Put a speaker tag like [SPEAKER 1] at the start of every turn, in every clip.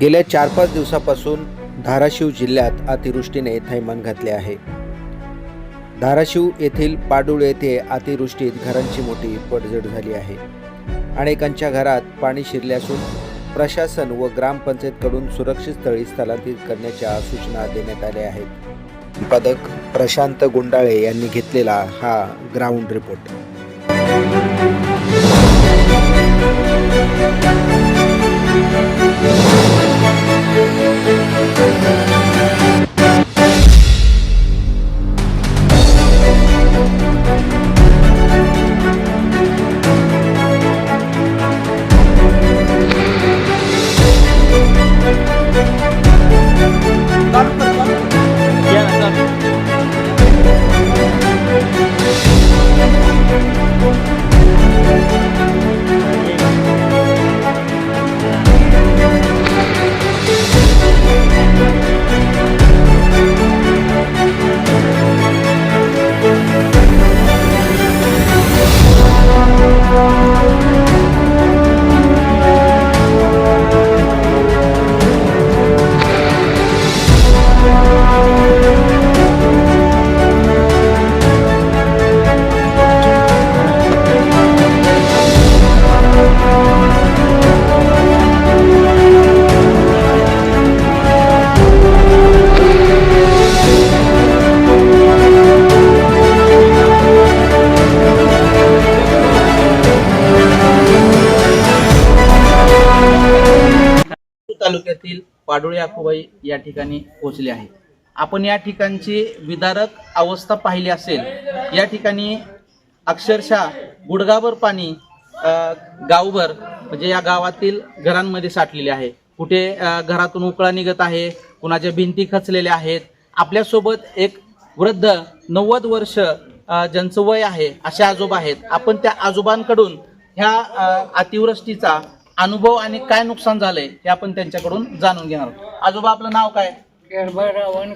[SPEAKER 1] गेल्या चार पाच दिवसापासून धाराशिव जिल्ह्यात अतिवृष्टीने थैमान घातले आहे. धाराशिव येथील पाडूळ येथे अतिवृष्टीत घरांची मोठी पडझड झाली आहे. अनेकांच्या घरात पाणी शिरले असून प्रशासन व ग्रामपंचायतकडून सुरक्षित स्थळी स्थलांतरित करण्याच्या सूचना देण्यात आल्या आहेत. संपादक प्रशांत गुंडाळे यांनी घेतलेला हा ग्राउंड रिपोर्ट.
[SPEAKER 2] पाडोळी आखुबाई या ठिकाणी पोहोचले आहे आपण या ठिकाणची विदारक अवस्था पाहिली असेल या ठिकाणी अक्षरशः गुडगाभर पाणी गावभर म्हणजे या गावातील घरांमध्ये साठलेले आहे. कुठे घरातून उकळा निघत आहे कुणाच्या भिंती खचलेल्या आहेत आपल्यासोबत एक वृद्ध नव्वद वर्ष ज्यांचं वय आहे असे आजोबा आहेत. आपण त्या आजोबांकडून ह्या अतिवृष्टीचा अनुभव आणि काय नुकसान झालंय हे आपण त्यांच्याकडून जाणून घेणार आहोत. आजोबा आपलं नाव काय?
[SPEAKER 3] रावण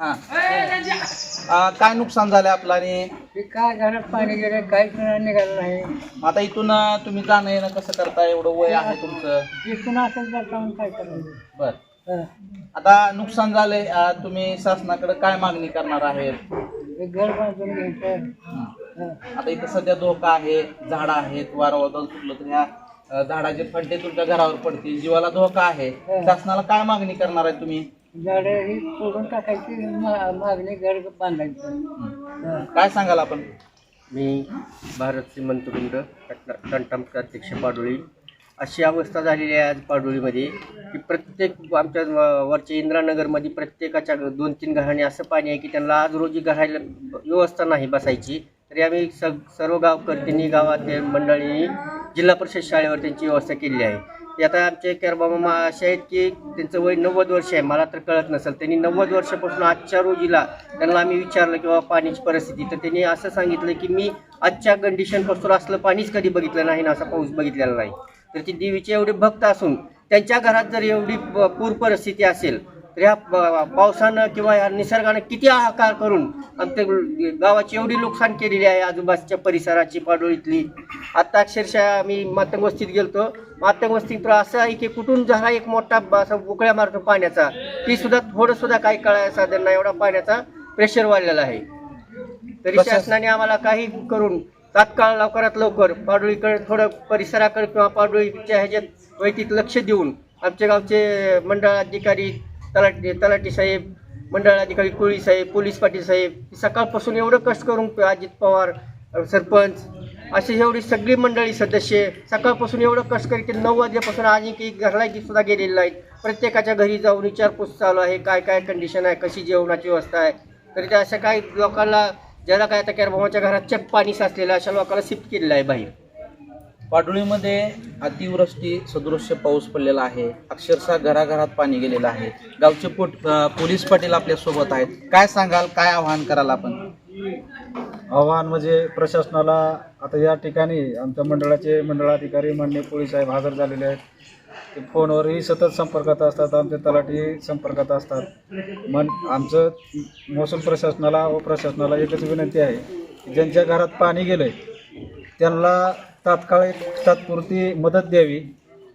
[SPEAKER 2] हा. काय नुकसान झालंय आपलं आणि?
[SPEAKER 3] काय घरात पाणी गेलं काहीच नाही निघालं नाही.
[SPEAKER 2] आता इथून अ, तुम्ही जाणं येणं कसं करताय? एवढं वय आहे तुमचं?
[SPEAKER 3] तिथून असं जात जाऊन काय करायचं
[SPEAKER 2] बर.
[SPEAKER 3] हं.
[SPEAKER 2] आता नुकसान झालंय अ, तुम्ही शासनाकडे काय मागणी करणार आहेत?
[SPEAKER 3] ते घर बांधून घ्यायचं.
[SPEAKER 2] हं. आता इथं सध्या धोका आहे झाडं आहेत वारं वादळ सुटलं तर ह्या अ, झाडाचे फड्डे तुमच्या घरावर पडतील जीवाला धोका आहे.
[SPEAKER 3] हं.
[SPEAKER 2] शासनाला काय मागणी करणार आहे तुम्ही?
[SPEAKER 3] झाडं ही तोडून टाकायची मा- मागणी घर बांधायचं.
[SPEAKER 2] काय सांगाल आपण?
[SPEAKER 4] मी भारत श्रीमंत गुंड टंटामचा अध्यक्ष पाडोळी. अशी अवस्था झालेली आहे आज पाडोळीमध्ये की प्रत्येक आमच्या व- वरच्या इंद्रानगरमध्ये प्रत्येकाच्या दोन तीन घराणे असं पाणी आहे की त्यांना आज रोजी घरायला व्यवस्था नाही बसायची. तरी आम्ही सग सर्व गावकर्त्यांनी गावातील मंडळींनी जिल्हा परिषद शाळेवर त्यांची व्यवस्था केलेली आहे. ते आता आमचे केरबाबा असे आहेत की त्यांचं वय नव्वद वर्ष आहे. मला तर कळत नसेल. त्यांनी नव्वद वर्षापासून आजच्या रोजीला त्यांना आम्ही विचारलं की बाबा पाण्याची परिस्थिती. तर त्यांनी असं सांगितलं की मी आजच्या कंडिशनपासून असलं पाणीच कधी बघितलं नाही ना असा पाऊस बघितलेला नाही. तर ती देवीचे एवढे भक्त असून त्यांच्या घरात जर एवढी प- पूर परिस्थिती असेल प- पावसानं किंवा या निसर्गानं किती हाहाकार करून आमच्या गावाची एवढी नुकसान केलेली आहे आजूबाजूच्या परिसराची पाडोळीतली. आता अक्षरशः आम्ही मातंग वस्तीत गेलतो. मातंग वस्तीत तर असं आहे की कुठून झाला एक मोठा असा उकळ्या मारतो पाण्याचा. ती सुद्धा थोडं सुद्धा काही कळायला साधन नाही एवढा पाण्याचा प्रेशर वाढलेला आहे. तरी शासनाने आम्हाला काही करून तात्काळ लवकरात लवकर पाडोळीकडे थोडं परिसराकडे किंवा पाडोळीच्या ह्याच्यात वैतीत लक्ष देऊन आमच्या गावचे मंडळ अधिकारी तलाठी तलाठी साहेब मंडळ अधिकारी कोळी साहेब पोलीस पाटील साहेब सकाळपासून एवढं कष्ट करून अजित पवार सरपंच अशी एवढी सगळी मंडळी सदस्य सकाळपासून एवढं कष्ट करीत ते नऊ वाजल्यापासून आजही काही की सुद्धा गेलेली नाहीत. प्रत्येकाच्या घरी जाऊन विचारपूस चालू आहे काय काय कंडिशन आहे कशी जेवणाची व्यवस्था आहे? तरी त्या अशा काही लोकांना ज्याला काय आता कॅरभावाच्या घरात चप पाणी साचलेलं अशा लोकांना शिफ्ट केलेलं आहे बाहेर.
[SPEAKER 2] पाडोळीमध्ये अतिवृष्टी सदृश्य पाऊस पडलेला आहे. अक्षरशः घराघरात पाणी गेलेलं आहे. गावचे पोट पोलीस पाटील आपल्यासोबत आहेत. काय सांगाल काय आव्हान कराल आपण?
[SPEAKER 5] आव्हान म्हणजे प्रशासनाला आता या ठिकाणी आमच्या मंडळाचे मंडळाधिकारी मान्य पोलीस साहेब हजर झालेले आहेत. ते फोनवरही सतत संपर्कात असतात आमचे तलाठी संपर्कात असतात. मन आमचं महसूल प्रशासनाला व प्रशासनाला एकच विनंती आहे ज्यांच्या घरात पाणी गेलं आहे त्यांना तात्काळिक तात्पुरती मदत द्यावी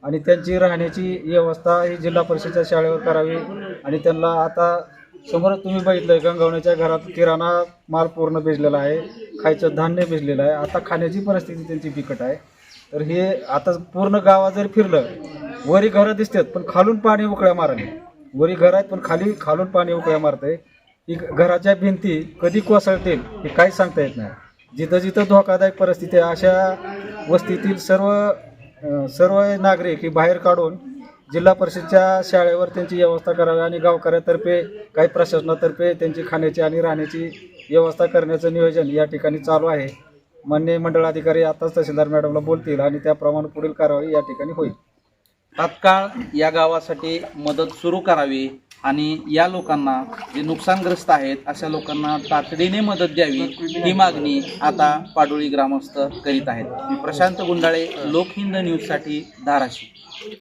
[SPEAKER 5] आणि त्यांची राहण्याची व्यवस्था ही जिल्हा परिषदच्या शाळेवर करावी. आणि त्यांना आता समोर तुम्ही बघितलं गंगावण्याच्या घरात किराणा माल पूर्ण भिजलेला आहे खायचं धान्य भिजलेलं आहे. आता खाण्याची परिस्थिती त्यांची बिकट आहे. तर हे आता पूर्ण गावात जर फिरलं वरी घरं दिसतात पण खालून पाणी उकळ्या मारणे. वरी घर आहेत पण खाली खालून पाणी उकळ्या मारतंय. ही घराच्या भिंती कधी कोसळतील हे काहीच सांगता येत नाही. जिथं जिथं धोकादायक परिस्थिती आहे अशा वस्तीतील सर्व सर्व नागरिक ही बाहेर काढून जिल्हा परिषदच्या शाळेवर त्यांची व्यवस्था करावी आणि गावकऱ्यातर्फे काही प्रशासनातर्फे त्यांची खाण्याची आणि राहण्याची व्यवस्था करण्याचं नियोजन या ठिकाणी चालू आहे. मान्य मंडळाधिकारी आताच तहसीलदार मॅडमला बोलतील आणि त्याप्रमाणे पुढील कारवाई या ठिकाणी होईल.
[SPEAKER 2] तात्काळ या गावासाठी मदत सुरू करावी. आणि या लोकांना जे नुकसानग्रस्त आहेत अशा लोकांना तातडीने मदत द्यावी ही मागणी आता पाडोळी ग्रामस्थ करीत आहेत. मी प्रशांत गुंडाळे लोकहिंद न्यूजसाठी धाराशिव.